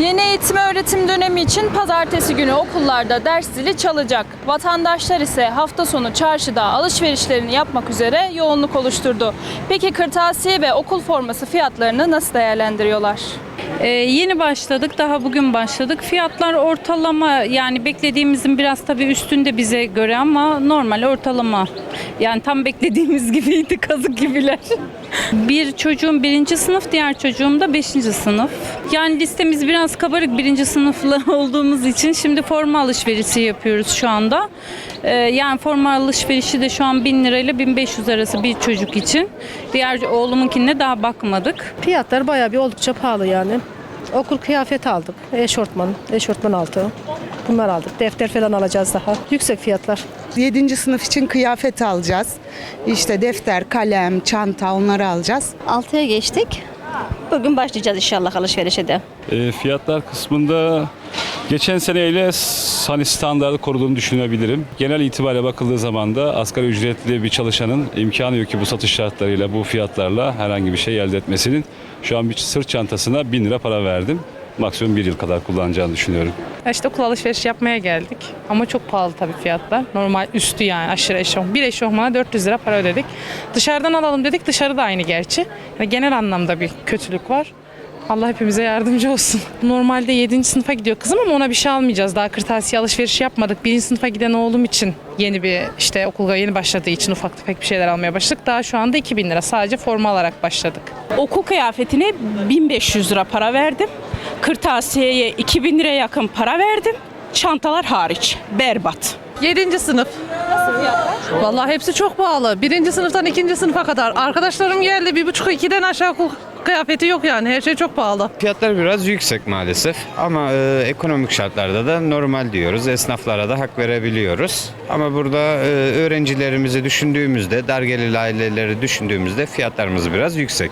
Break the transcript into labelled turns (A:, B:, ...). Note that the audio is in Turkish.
A: Yeni eğitim öğretim dönemi için pazartesi günü okullarda ders zili çalacak. Vatandaşlar ise hafta sonu çarşıda alışverişlerini yapmak üzere yoğunluk oluşturdu. Peki kırtasiye ve okul forması fiyatlarını nasıl değerlendiriyorlar?
B: Ee, yeni başladık, daha bugün başladık. Fiyatlar ortalama yani beklediğimizin biraz tabii üstünde bize göre ama normal ortalama. Yani tam beklediğimiz gibiydi, kazık gibiler. Bir çocuğum birinci sınıf, diğer çocuğum da beşinci sınıf. Yani listemiz biraz kabarık birinci sınıflı olduğumuz için şimdi forma alışverişi yapıyoruz şu anda. Ee, yani forma alışverişi de şu an 1000 lirayla 1500 arası bir çocuk için. Diğer oğlumunkine daha bakmadık.
C: Fiyatlar bayağı bir oldukça pahalı yani. Okul kıyafet aldık. Eşortman, eşortman altı. Bunlar aldık. Defter falan alacağız daha. Yüksek fiyatlar.
D: 7. sınıf için kıyafet alacağız. İşte defter, kalem, çanta onları alacağız.
E: 6'ya geçtik. Bugün başlayacağız inşallah alışverişe de.
F: E, fiyatlar kısmında geçen seneyle hani standartı koruduğunu düşünebilirim. Genel itibariyle bakıldığı zaman da asgari ücretli bir çalışanın imkanı yok ki bu satış şartlarıyla, bu fiyatlarla herhangi bir şey elde etmesinin. Şu an bir sırt çantasına 1000 lira para verdim. Maksimum bir yıl kadar kullanacağını düşünüyorum.
G: Ya İşte okul alışverişi yapmaya geldik. Ama çok pahalı tabii fiyatlar. Normal üstü yani aşırı eşofman. Bir eşofmana 400 lira para ödedik. Dışarıdan alalım dedik. Dışarı da aynı gerçi. Yani genel anlamda bir kötülük var. Allah hepimize yardımcı olsun. Normalde 7. sınıfa gidiyor kızım ama ona bir şey almayacağız. Daha kırtasiye alışverişi yapmadık. 1. sınıfa giden oğlum için yeni bir işte okula yeni başladığı için ufak tefek bir şeyler almaya başladık. Daha şu anda 2000 lira sadece forma alarak başladık.
H: Okul kıyafetine 1500 lira para verdim. Kırtasiyeye 2000 liraya yakın para verdim. Çantalar hariç. Berbat.
I: 7. sınıf. Fiyatlar? Vallahi hepsi çok pahalı. Birinci sınıftan ikinci sınıfa kadar. Arkadaşlarım geldi. Bir buçuk ikiden aşağı kıyafeti yok yani. Her şey çok pahalı.
J: Fiyatlar biraz yüksek maalesef ama e, ekonomik şartlarda da normal diyoruz. Esnaflara da hak verebiliyoruz. Ama burada e, öğrencilerimizi düşündüğümüzde, dar gelirli aileleri düşündüğümüzde fiyatlarımız biraz yüksek.